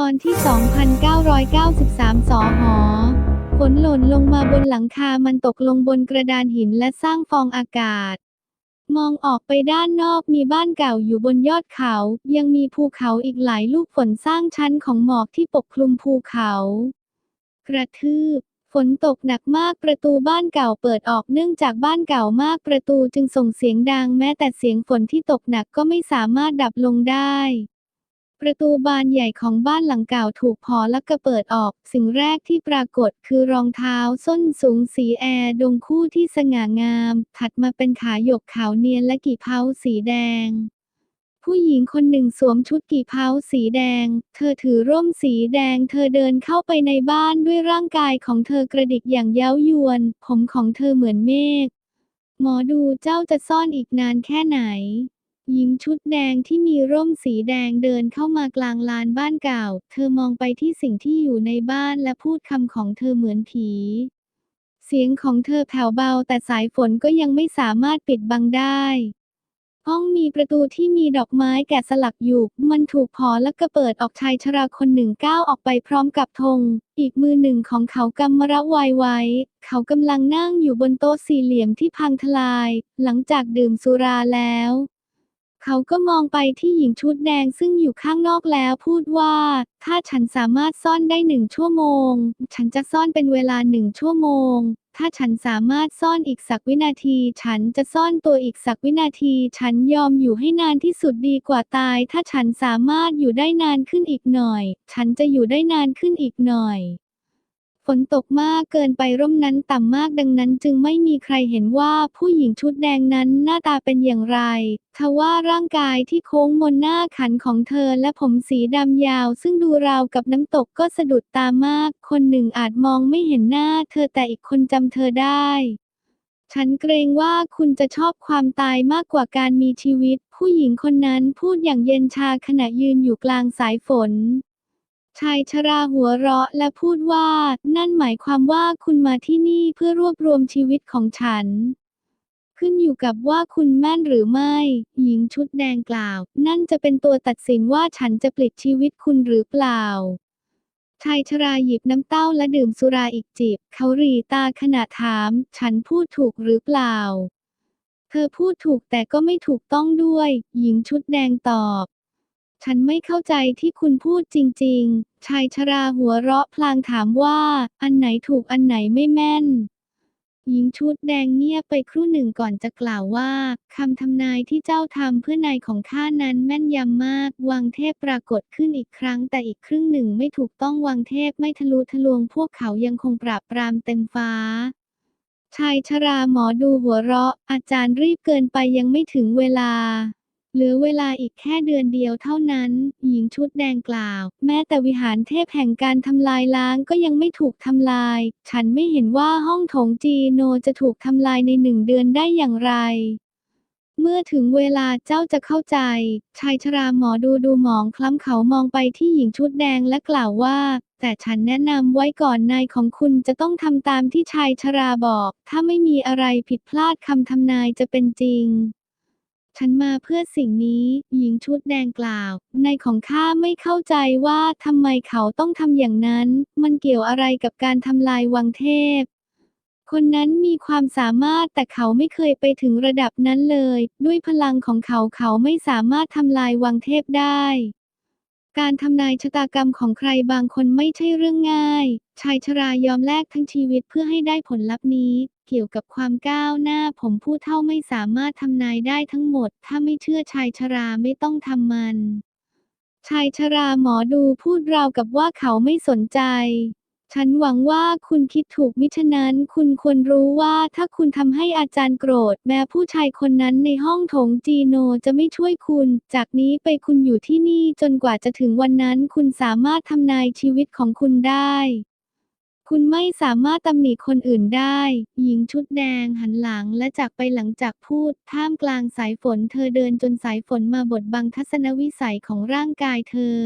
ตอนที่ 2,993 สอหอ ฝนหล่นลงมาบนหลังคา มันตกลงบนกระดานหินและสร้างฟองอากาศ มองออกไปด้านนอกมีบ้านเก่าอยู่บนยอดเขา ยังมีภูเขาอีกหลายลูกฝนสร้างชั้นของหมอกที่ปกคลุมภูเขา กระทืบ ฝนตกหนักมากประตูบ้านเก่าเปิดออกเนื่องจากบ้านเก่ามากประตูจึงส่งเสียงดังแม้แต่เสียงฝนที่ตกหนักก็ไม่สามารถดับลงได้ ประตูบานใหญ่ของบ้านหลังเก่าถูกพอและกระเปิดออก สิ่งแรกที่ปรากฏคือรองเท้าส้นสูงสีแอร์ดงคู่ที่สง่างาม ถัดมาเป็นขาหยกขาวเนียนและกี่เพาสีแดง ผู้หญิงคนหนึ่งสวมชุดกี่เพาสีแดง เธอถือร่มสีแดง เธอเดินเข้าไปในบ้านด้วยร่างกายของเธอกระดิกอย่างเย้ายวน ผมของเธอเหมือนเมฆ หมอดูเจ้าจะซ่อนอีกนานแค่ไหน หญิงชุดแดงที่มีร่มสีแดงเดินเข้ามากลางลานบ้านเก่า เธอมองไปที่สิ่งที่อยู่ในบ้านและพูดคำของเธอเหมือนผี เสียงของเธอแผ่วเบาแต่สายฝนก็ยังไม่สามารถปิดบังได้ ห้องมีประตูที่มีดอกไม้แกะสลักอยู่ มันถูกพอและก็เปิดออกชายชราคนหนึ่งก้าวออกไปพร้อมกับธง อีกมือหนึ่งของเขากำมะระไวไว้ เขากำลังนั่งอยู่บนโต๊ะสี่เหลี่ยมที่พังทลาย หลังจากดื่มสุราแล้ว เขาก็มองไปที่หญิงชุดแดงซึ่งอยู่ข้างนอกแล้วพูดว่า ถ้าฉันสามารถซ่อนได้หนึ่งชั่วโมง ฉันจะซ่อนเป็นเวลาหนึ่งชั่วโมง ถ้าฉันสามารถซ่อนอีกสักวินาที ฉันจะซ่อนตัวอีกสักวินาที ฉันยอมอยู่ให้นานที่สุดดีกว่าตาย ถ้าฉันสามารถอยู่ได้นานขึ้นอีกหน่อย ฉันจะอยู่ได้นานขึ้นอีกหน่อย ฝนตกมากเกินไปร่มนั้นต่ำมากดังนั้นจึงไม่มีใครเห็นว่าผู้หญิงชุดแดงนั้นหน้าตาเป็นอย่างไรทว่าร่างกายที่โค้งมนหน้าขันของเธอและผมสีดำยาว ซึ่งดูราวกับน้ำตกก็สะดุดตามาก คนหนึ่งอาจมองไม่เห็นหน้า เธอแต่อีกคนจำเธอได้ ฉันเกรงว่าคุณจะชอบความตายมากกว่าการมีชีวิต ผู้หญิงคนนั้นพูดอย่างเย็นชาขณะยืนอยู่กลางสายฝน ชายชราหัวเราะและพูดว่า นั่นหมายความว่าคุณมาที่นี่เพื่อรวบรวมชีวิตของฉัน ขึ้นอยู่กับว่าคุณแม่นหรือไม่ หญิงชุดแดงกล่าว นั่นจะเป็นตัวตัดสินว่าฉันจะปลิดชีวิตคุณหรือเปล่าชายชราหยิบน้ำเต้าและดื่มสุราอีกจิบ เขาหรีตาขณะถาม ฉันพูดถูกหรือเปล่า เธอพูดถูกแต่ก็ไม่ถูกต้องด้วย หญิงชุดแดงตอบ ฉันไม่เข้าใจที่คุณพูดจริง ๆ ชายชราหัวเราะพลางถามว่า อันไหนถูกอันไหนไม่แม่น หญิงชุดแดงเงียบไปครู่หนึ่งก่อนจะกล่าวว่าคำทำนายที่เจ้าทำเพื่อนายของข้านั้นแม่นยำมาก วังเทพปรากฏขึ้นอีกครั้ง แต่อีกครึ่งหนึ่งไม่ถูกต้องวังเทพไม่ทะลุทะลวง พวกเขายังคงปราบปรามเต็มฟ้าชายชราหมอดูหัวเราะ อาจารย์รีบเกินไปยังไม่ถึงเวลา เหลือเวลาอีกแค่เดือนเดียวเท่านั้น หญิงชุดแดงกล่าว แม้แต่วิหารเทพแห่งการทำลายล้างก็ยังไม่ถูกทำลาย ฉันไม่เห็นว่าห้องโถงจีโนจะถูกทำลายในหนึ่งเดือนได้อย่างไร เมื่อถึงเวลาเจ้าจะเข้าใจ ชายชราหมอดูดูหมองคล้ำเขามองไปที่หญิงชุดแดงและกล่าวว่า แต่ฉันแนะนำไว้ก่อนนายของคุณจะต้องทำตามที่ชายชราบอก ถ้าไม่มีอะไรผิดพลาดคำทำนายจะเป็นจริง ฉันมาเพื่อสิ่งนี้ หญิงชุดแดงกล่าวนายของข้าไม่เข้าใจว่าทำไมเขาต้องทำอย่างนั้น มันเกี่ยวอะไรกับการทำลายวังเทพ คนนั้นมีความสามารถแต่เขาไม่เคยไปถึงระดับนั้นเลย ด้วยพลังของเขาเขาไม่สามารถทำลายวังเทพได้ การทำนายชะตากรรมของใครบางคนไม่ใช่เรื่องง่าย ชายชรายอมแลกทั้งชีวิตเพื่อให้ได้ผลลัพธ์นี้ เกี่ยวกับความก้าวหน้าผมผู้เท่าไม่สามารถทำนายได้ทั้งหมด ถ้าไม่เชื่อชายชราไม่ต้องทำมัน ชายชราหมอดูพูดราวกับว่าเขาไม่สนใจ ฉันหวังว่าคุณคิดถูกมิฉะนั้น คุณควรรู้ว่าถ้าคุณทำให้อาจารย์โกรธ แม้ผู้ชายคนนั้นในห้องโถงจีโนจะไม่ช่วยคุณ จากนี้ไปคุณอยู่ที่นี่จนกว่าจะถึงวันนั้น คุณสามารถทำนายชีวิตของคุณได้ คุณไม่สามารถตำหนิคนอื่นได้ หญิงชุดแดงหันหลังและจากไปหลังจากพูด ท่ามกลางสายฝน เธอเดินจนสายฝนมาบดบังทัศนวิสัยของร่างกายเธอ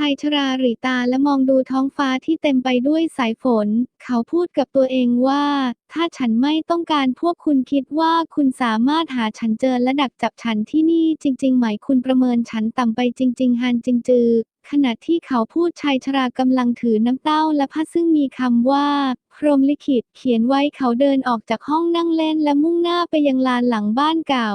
ชายชราหรีตาและมองดูท้องฟ้าที่เต็มไปด้วยสายฝน เขาพูดกับตัวเองว่า ถ้าฉันไม่ต้องการพวกคุณคิดว่าคุณสามารถหาฉันเจอและดักจับฉันที่นี่จริง ๆ ไหมคุณประเมินฉันต่ำไปจริง ๆฮันจริงจือขณะที่เขาพูดชายชรากำลังถือน้ำเต้าและผ้าซึ่งมีคำว่า พรหมลิขิตเขียนไว้เขาเดินออกจากห้องนั่งเล่นและมุ่งหน้าไปยังลานหลังบ้านเก่า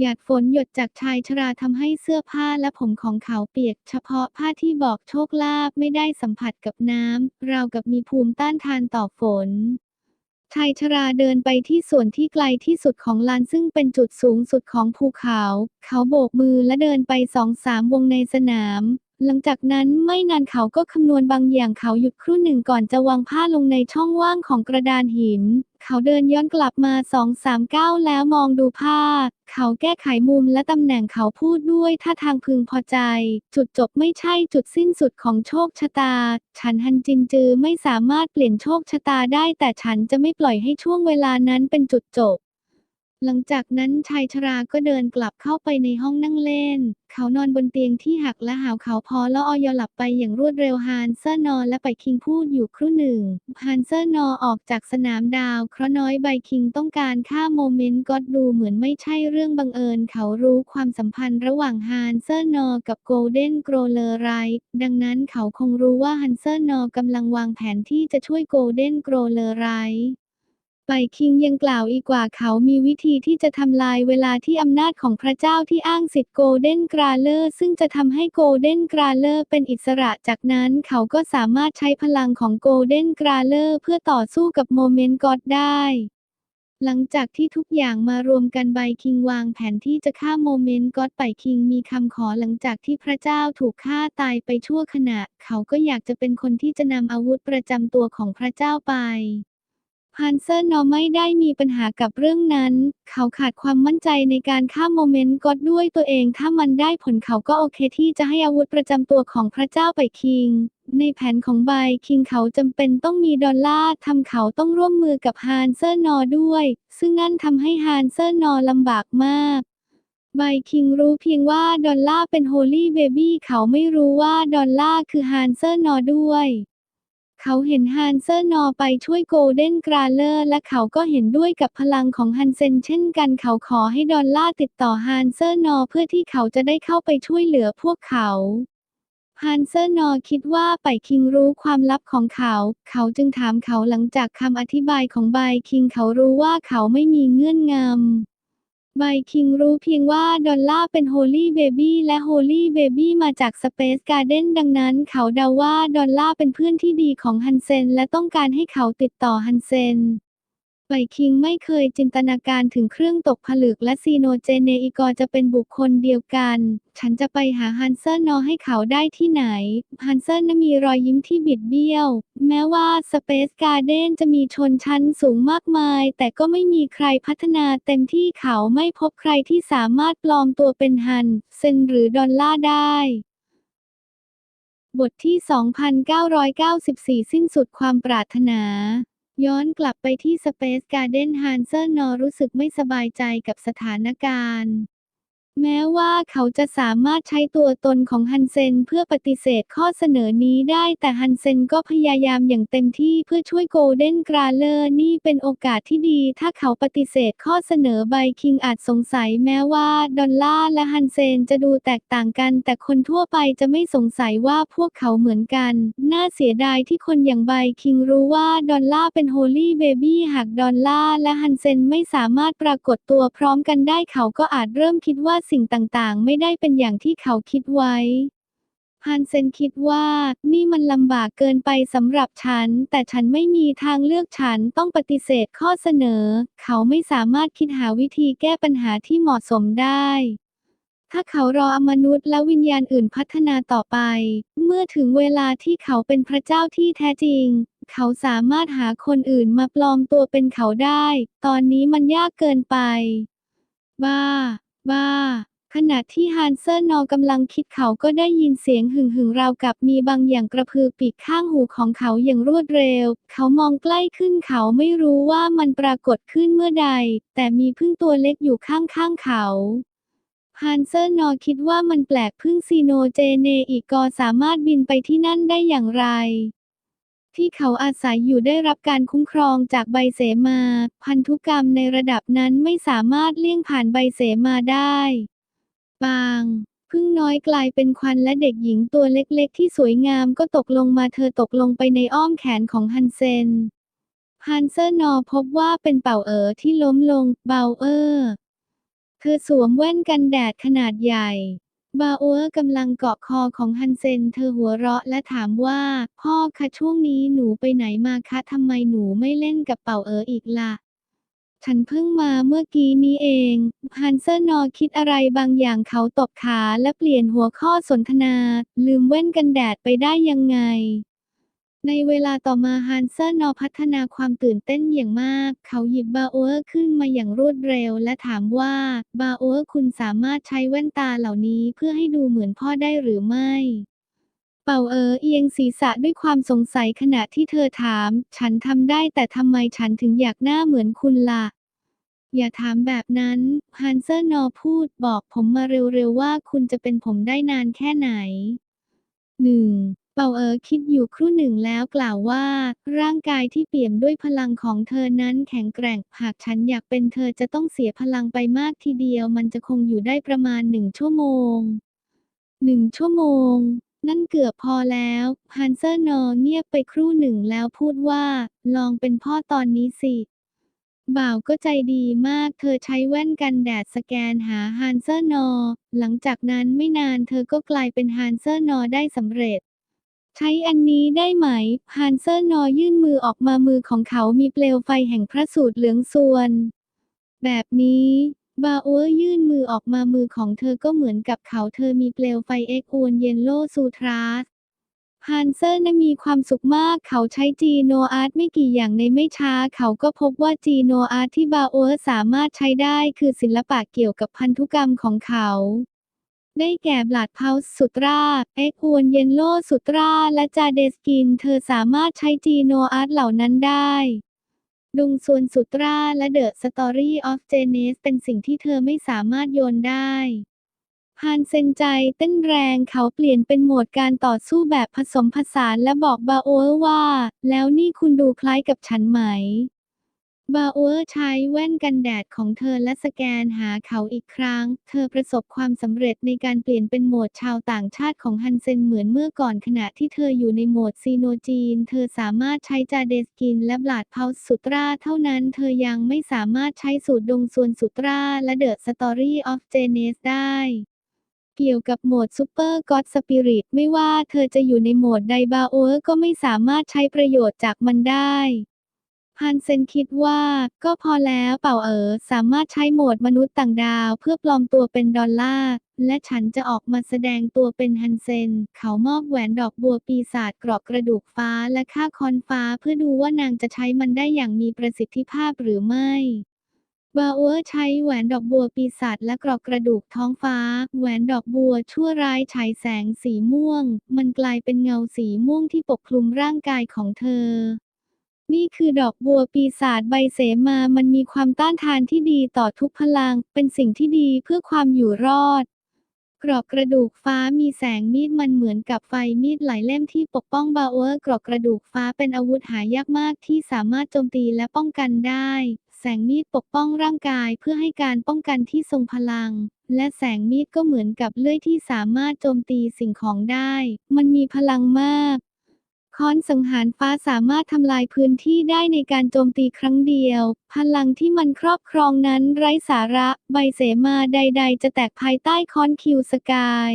หยาดฝนหยดจากชายชราทำให้เสื้อผ้าและผมของเขาเปียก เฉพาะผ้าที่บอกโชคลาภไม่ได้สัมผัสกับน้ำเรากับมีภูมิต้านทานต่อฝนชายชราเดินไปที่ส่วนที่ไกลที่สุดของลานซึ่งเป็นจุดสูงสุดของภูเขา เขาโบกมือและเดินไปสองสามวงในสนาม หลังจากนั้นไม่นานเขาก็คำนวณบางอย่างเขาหยุดครู่หนึ่งก่อนจะวางผ้าลงในช่องว่างของกระดานหิน เขาเดินย้อนกลับมาสองสามก้าวแล้วมองดูผ้า เขาแก้ไขมุมและตำแหน่งเขาพูดด้วยท่าทางพึงพอใจ จุดจบไม่ใช่จุดสิ้นสุดของโชคชะตา ฉันฮันจินจือไม่สามารถเปลี่ยนโชคชะตาได้แต่ฉันจะไม่ปล่อยให้ช่วงเวลานั้นเป็นจุดจบ หลังจากนั้นชายชราก็เดินกลับเข้าไปในห้องนั่งเล่น เขานอนบนเตียงที่หักและหาวเขาพอแล้วออยหลับไปอย่างรวดเร็วฮานเซอร์นอและไปคิงพูดอยู่ครู่หนึ่งฮานเซอร์นอออกจากสนามดาวเพราะน้อยใบคิงต้องการฆ่าโมเมนต์ก็ดดูเหมือนไม่ใช่เรื่องบังเอิญ เขารู้ความสัมพันธ์ระหว่างฮานเซอร์นอกับโกลเด้นโกรเลอร์ไรดังนั้นเขาคงรู้ว่าฮันเซอร์นอกำลังวางแผนที่จะช่วยโกลเด้นโกรเลอร์ไร ไปคิงยังกล่าวอีกว่าเขามีวิธีที่จะทำลายเวลาที่อำนาจของพระเจ้าที่อ้างสิทธิ์โกลเด้นกราเลอร์ซึ่งจะทำให้โกลเด้นกราเลอร์เป็นอิสระจากนั้นเขาก็สามารถใช้พลังของโกลเด้นกราเลอร์เพื่อต่อสู้กับโมเมนต์ก็อดได้หลังจากที่ทุกอย่างมารวมกันไบคิงวางแผนที่จะฆ่าโมเมนต์ก็อดไปคิงมีคำขอหลังจากที่พระเจ้าถูกฆ่าตายไปชั่วขณะ เขาก็อยากจะเป็นคนที่จะนำอาวุธประจำตัวของพระเจ้าไป ฮันเซอร์นอไม่ได้มีปัญหากับเรื่องนั้น เขาขาดความมั่นใจในการฆ่ามโมเมนต์ก็อดด้วยตัวเอง ถ้ามันได้ผลเขาก็โอเคที่จะให้อาวุธประจำตัวของพระเจ้าไปคิง ในแผนของไบคิงเขาจำเป็นต้องมีดอลลาร์ทำเขาต้องร่วมมือกับฮันเซอร์นอด้วย ซึ่งนั่นทำให้ฮันเซอร์นอลำบากมากไบคิงรู้เพียงว่าดอลลาร์เป็นโฮลี่เบบี้เขาไม่รู้ว่าดอลลาร์คือฮันเซอร์นอด้วย เขาเห็นฮันเซอร์นอไปช่วยโกลเด้นกราเลอร์และเขาก็เห็นด้วยกับพลังของฮันเซนเช่นกันเขาขอให้ดอลล่าติดต่อฮันเซอร์นอเพื่อที่เขาจะได้เข้าไปช่วยเหลือพวกเขาฮันเซอร์นอคิดว่าไปคิงรู้ความลับของเขา เขาจึงถามเขาหลังจากคำอธิบายของไบคิงเขารู้ว่าเขาไม่มีเงื่อนงำ ไบคิงรู้เพียงว่าดอลล่าเป็นโฮลี่เบบี้และโฮลี่เบบี้มาจากสเปซการ์เด้นดังนั้นเขาเดาว่าดอลล่าเป็นเพื่อนที่ดีของฮันเซนและต้องการให้เขาติดต่อฮันเซน ไบคิงไม่เคยจินตนาการถึงเครื่องตกผลึกและซีโนเจเนอิกอร์จะเป็นบุคคลเดียวกัน ฉันจะไปหาฮันเซอร์นอให้เขาได้ที่ไหน ฮันเซอร์นมีรอยยิ้มที่บิดเบี้ยว แม้ว่าสเปซการ์เดนจะมีชนชั้นสูงมากมาย แต่ก็ไม่มีใครพัฒนาเต็มที่เขาไม่พบใครที่สามารถปลอมตัวเป็นฮันเซนหรือดอลล่าได้บทที่ 2994 สิ้นสุดความปรารถนา ย้อนกลับไปที่สเปซการ์เด้นฮันเซอร์นอรู้สึกไม่สบายใจกับสถานการณ์ แม้ว่าเขาจะสามารถใช้ตัวตนของฮันเซนเพื่อปฏิเสธข้อเสนอนี้ได้แต่ฮันเซนก็พยายามอย่างเต็มที่เพื่อช่วยโกลเด้นกราเลอร์นี่เป็นโอกาสที่ดี ถ้าเขาปฏิเสธข้อเสนอไบคิงอาจสงสัยแม้ว่าดอลล่าและฮันเซนจะดูแตกต่างกัน แต่คนทั่วไปจะไม่สงสัยว่าพวกเขาเหมือนกัน น่าเสียดายที่คนอย่างไบคิงรู้ว่าดอลล่าเป็นโฮลี่เบบี้หากดอลล่าและฮันเซนไม่สามารถปรากฏตัวพร้อมกันได้เขาก็อาจเริ่มคิดว่าสิ่งต่างๆ ไม่ได้เป็นอย่างที่เขาคิดไว้ฮันเซนคิดว่านี่มันลำบากเกินไปสำหรับฉัน แต่ฉันไม่มีทางเลือกฉันต้องปฏิเสธข้อเสนอ เขาไม่สามารถคิดหาวิธีแก้ปัญหาที่เหมาะสมได้ ถ้าเขารออมนุษย์และวิญญาณอื่นพัฒนาต่อไป เมื่อถึงเวลาที่เขาเป็นพระเจ้าที่แท้จริง เขาสามารถหาคนอื่นมาปลอมตัวเป็นเขาได้ ตอนนี้มันยากเกินไป บ้า บ้า ขณะที่ฮันเซอร์นอกำลังคิดเขาก็ได้ยินเสียงหึ่งหึ่งราวกับมีบางอย่างกระพือปีกข้างหูของเขาอย่างรวดเร็ว เขามองใกล้ขึ้นเขาไม่รู้ว่ามันปรากฏขึ้นเมื่อใด แต่มีพึ่งตัวเล็กอยู่ข้างๆเขาฮันเซอร์นอคิดว่ามันแปลกพึ่งซีโนเจเนอีกอสามารถบินไปที่นั่นได้อย่างไร ที่เขาอาศัยอยู่ได้รับการคุ้มครองจากใบเสมา พันธุกรรมในระดับนั้นไม่สามารถเลี่ยงผ่านใบเสมาได้บางพึ่งน้อยกลายเป็นควันและเด็กหญิงตัวเล็กๆ ที่สวยงามก็ตกลงมาเธอตกลงไปในอ้อมแขนของฮันเซน ฮันเซอร์นอพบว่าเป็นเป่าเอ๋อที่ล้มลงเบาเออร์เธอสวมแว่นกันแดดขนาดใหญ่ บาโอเออร์กำลังเกาะคอของฮันเซน เธอหัวเราะและถามว่า พ่อคะช่วงนี้หนูไปไหนมาคะทำไมหนูไม่เล่นกับเป่าเอออีกล่ะ ฉันเพิ่งมาเมื่อกี้นี้เอง ฮันเซอร์นอคิดอะไรบางอย่างเขาตบขาและเปลี่ยนหัวข้อสนทนา ลืมแว่นกันแดดไปได้ยังไง ในเวลาต่อมาฮันเซอร์นอพัฒนาความตื่นเต้นอย่างมาก เขาหยิบบาโอเออร์ขึ้นมาอย่างรวดเร็ว และถามว่า บาโอเออร์คุณสามารถใช้แว่นตาเหล่านี้เพื่อให้ดูเหมือนพ่อได้หรือไม่ เป่าเออเอียงศีรษะด้วยความสงสัยขณะที่เธอถาม ฉันทำได้แต่ทำไมฉันถึงอยากหน้าเหมือนคุณล่ะ อย่าถามแบบนั้นฮันเซอร์นอพูดบอกผมมาเร็วๆว่าคุณจะเป็นผมได้นานแค่ไหนหนึ่ง เปาเอ๋อคิดอยู่ครู่หนึ่งแล้วกล่าวว่า ร่างกายที่เปี่ยมด้วยพลังของเธอนั้นแข็งแกร่ง หากฉันอยากเป็นเธอจะต้องเสียพลังไปมากทีเดียว มันจะคงอยู่ได้ประมาณหนึ่งชั่วโมงหนึ่งชั่วโมง นั่นเกือบพอแล้วฮันเซอร์นอเงียบไปครู่หนึ่งแล้วพูดว่า ลองเป็นพ่อตอนนี้สิบ่าวก็ใจดีมาก เธอใช้แว่นกันแดดสแกนหาฮันเซอร์นอ หลังจากนั้นไม่นานเธอก็กลายเป็นฮันเซอร์นอได้สำเร็จ ใช้อันนี้ได้ไหม ฮันเซอร์นอยื่นมือออกมามือของเขามีเปลวไฟแห่งพระสูตรเหลืองส่วน แบบนี้ บาอเออร์ยื่นมือออกมามือของเธอก็เหมือนกับเขาเธอมีเปลวไฟเอ็กอวนเยนโลซูทราสฮันเซอร์น่ะมีความสุขมาก เขาใช้จีโนอาร์ตไม่กี่อย่างในไม่ช้า เขาก็พบว่าจีโนอาร์ตที่บาโอเออร์สามารถใช้ได้คือศิลปะเกี่ยวกับพันธุกรรมของเขา ได้แก่บลัดเพาส์สุตรา เอ็กอวนเยนโลสุตรา และจาเดสกิน เธอสามารถใช้จีโนอาร์ตเหล่านั้นได้ ดุงส่วนสุตราและเดอะสตอรี่ออฟเจเนสเป็นสิ่งที่เธอไม่สามารถโยนได้ฮันเซนใจเต้นแรงเขาเปลี่ยนเป็นโหมดการต่อสู้แบบผสมผสานและบอกบาโอเออร์ว่า แล้วนี่คุณดูคล้ายกับฉันไหม บาโอเออร์ใช้แว่นกันแดดของเธอและสแกนหาเขาอีกครั้ง เธอประสบความสำเร็จในการเปลี่ยนเป็นโหมดชาวต่างชาติของฮันเซนเหมือนเมื่อก่อนขณะที่เธออยู่ในโหมดซีโนจีน เธอสามารถใช้จาเดสกินและบลาดเพาส์สุตราเท่านั้นเธอยังไม่สามารถใช้สูตรดงส่วนสุตราและเดอะสตอรี่ออฟเจเนสได้เกี่ยวกับโหมดซูเปอร์ก็อดสปิริตไม่ว่าเธอจะอยู่ในโหมดใดบาโอเออร์ก็ไม่สามารถใช้ประโยชน์จากมันได้ ฮันเซนคิดว่า ก็พอแล้วเป่าเอ๋อสามารถใช้โหมดมนุษย์ต่างดาว เพื่อปลอมตัวเป็นดอลลาร์และฉันจะออกมาแสดงตัวเป็นฮันเซน เขามอบแหวนดอกบัวปีศาจกรอบกระดูกฟ้าและค่าคอนฟ้าเพื่อดูว่านางจะใช้มันได้อย่างมีประสิทธิภาพหรือไม่บาโอเออร์ใช้แหวนดอกบัวปีศาจและกรอกกระดูกท้องฟ้า แหวนดอกบัวชั่วร้ายฉายแสงสีม่วง มันกลายเป็นเงาสีม่วงที่ปกคลุมร่างกายของเธอ นี่คือดอกบัวปีศาจใบเสมา มันมีความต้านทานที่ดีต่อทุกพลัง เป็นสิ่งที่ดีเพื่อความอยู่รอด กรอบกระดูกฟ้ามีแสงมีดมันเหมือนกับไฟมีดหลายเล่มที่ปกป้องบาเออร์กรอบกระดูกฟ้าเป็นอาวุธหายากมากที่สามารถโจมตีและป้องกันได้ แสงมีดปกป้องร่างกายเพื่อให้การป้องกันที่ทรงพลังและแสงมีดก็เหมือนกับเลื่อยที่สามารถโจมตีสิ่งของได้ มันมีพลังมาก ค้อนสังหารฟ้าสามารถทำลายพื้นที่ได้ในการโจมตีครั้งเดียว พลังที่มันครอบครองนั้นไร้สาระ ใบเสมาใด ๆ จะแตกภายใต้ค้อนคิวสกาย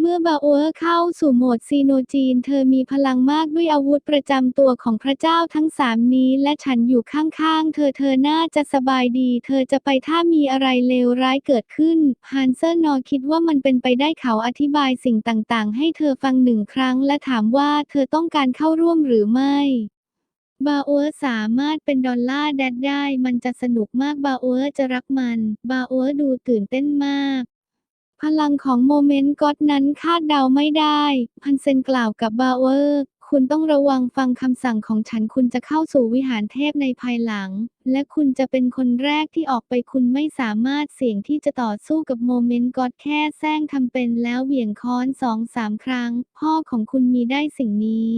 เมื่อบาโอเออร์เข้าสู่โหมดซีโนจีน เธอมีพลังมากด้วยอาวุธประจำตัวของพระเจ้าทั้งสามนี้ และฉันอยู่ข้างๆ เธอเธอน่าจะสบายดี เธอจะไปถ้ามีอะไรเลวร้ายเกิดขึ้น ฮันเซอร์นอคิดว่ามันเป็นไปได้เขาอธิบายสิ่งต่างๆ ให้เธอฟังหนึ่งครั้งและถามว่าเธอต้องการเข้าร่วมหรือไม่บาโอเออร์สามารถเป็นดอลล่าแดดได้ มันจะสนุกมากบาโอเออร์จะรักมัน บาโอเออร์ดูตื่นเต้นมาก พลังของโมเมนต์ก็อดนั้นคาดเดาไม่ได้ พันเซนกล่าวกับบาเออร์ คุณต้องระวังฟังคำสั่งของฉันคุณจะเข้าสู่วิหารเทพในภายหลัง และคุณจะเป็นคนแรกที่ออกไปคุณไม่สามารถเสี่ยงที่จะต่อสู้กับโมเมนต์ก็อดแค่แซงทำเป็นแล้วเหวี่ยงค้อนสองสามครั้ง พ่อของคุณมีได้สิ่งนี้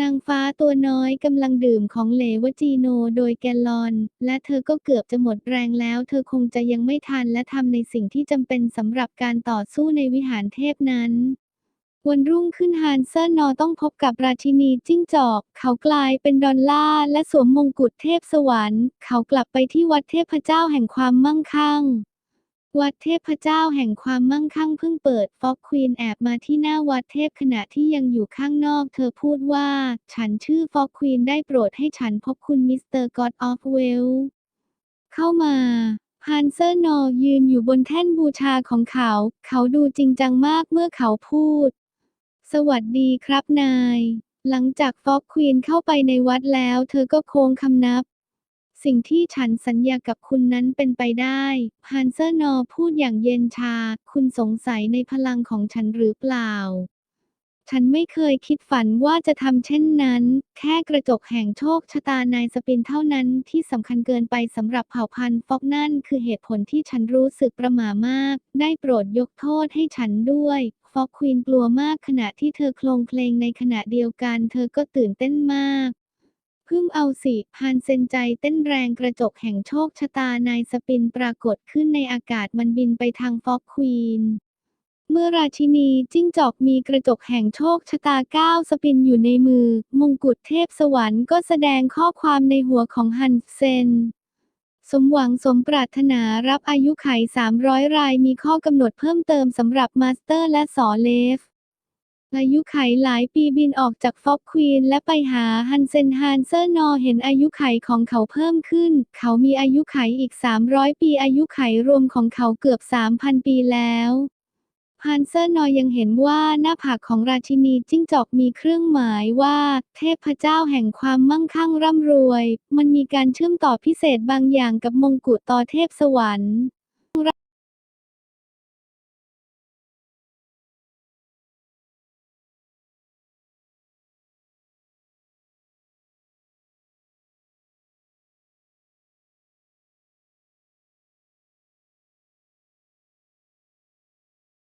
นางฟ้าตัวน้อยกำลังดื่มของเหลวจีโนโดยแกลลอน และเธอก็เกือบจะหมดแรงแล้ว เธอคงจะยังไม่ทันและทำในสิ่งที่จำเป็นสำหรับการต่อสู้ในวิหารเทพนั้น วันรุ่งขึ้นฮานเซอร์นอต้องพบกับราชินีจิ้งจอก เขากลายเป็นดอลล่าและสวมมงกุฎเทพสวรรค์ เขากลับไปที่วัดเทพเจ้าแห่งความมั่งคั่ง วัดเทพเจ้าแห่งความมั่งคั่งเพิ่งเปิด ฟ็อกควีนแอบมาที่หน้าวัดเทพขณะที่ยังอยู่ข้างนอก เธอพูดว่า ฉันชื่อฟ็อกควีนได้โปรดให้ฉันพบคุณมิสเตอร์ก็อดออฟเวลเข้ามาฮันเซอร์นอยืนอยู่บนแท่นบูชาของเขา เขาดูจริงจังมากเมื่อเขาพูด สวัสดีครับนาย หลังจากฟ็อกควีนเข้าไปในวัดแล้ว เธอก็โค้งคำนับ สิ่งที่ฉันสัญญากับคุณนั้นเป็นไปได้ฮันเซอร์นอพูดอย่างเย็นชา คุณสงสัยในพลังของฉันหรือเปล่า ฉันไม่เคยคิดฝันว่าจะทำเช่นนั้น แค่กระจกแห่งโชคชะตานายสปินเท่านั้นที่สำคัญเกินไปสำหรับเผ่าพันธุ์ฟอกนั่นคือเหตุผลที่ฉันรู้สึกประหม่ามาก ได้โปรดยกโทษให้ฉันด้วยฟอกควีนกลัวมากขณะที่เธอโคลงเพลงในขณะเดียวกัน เธอก็ตื่นเต้นมาก พึ่งเอาสิฮานเซนใจเต้นแรงกระจกแห่งโชคชะตานายสปินปรากฏขึ้นในอากาศมันบินไปทางฟอกควีน เมื่อราชินีจิ้งจอกมีกระจกแห่งโชคชะตาก้าวสปินอยู่ในมือ มงกุฎเทพสวรรค์ก็แสดงข้อความในหัวของฮันเซนสมหวังสมปรารถนารับอายุไข 300 รายมีข้อกำหนดเพิ่มเติมสำหรับมาสเตอร์และสอเลฟ อายุไขหลายปีบินออกจากฟอกควีนและไปหาฮันเซนฮานเซอร์นอเห็นอายุไขของเขาเพิ่มขึ้น เขามีอายุไขอีก 300 ปีอายุไขรวมของเขาเกือบ 3,000 ปีแล้วฮันเซอร์นอยังเห็นว่าหน้าผากของราชินีจิ้งจอกมีเครื่องหมายว่า เทพเจ้าแห่งความมั่งคั่งร่ำรวย มันมีการเชื่อมต่อพิเศษบางอย่างกับมงกุฎต่อเทพสวรรค์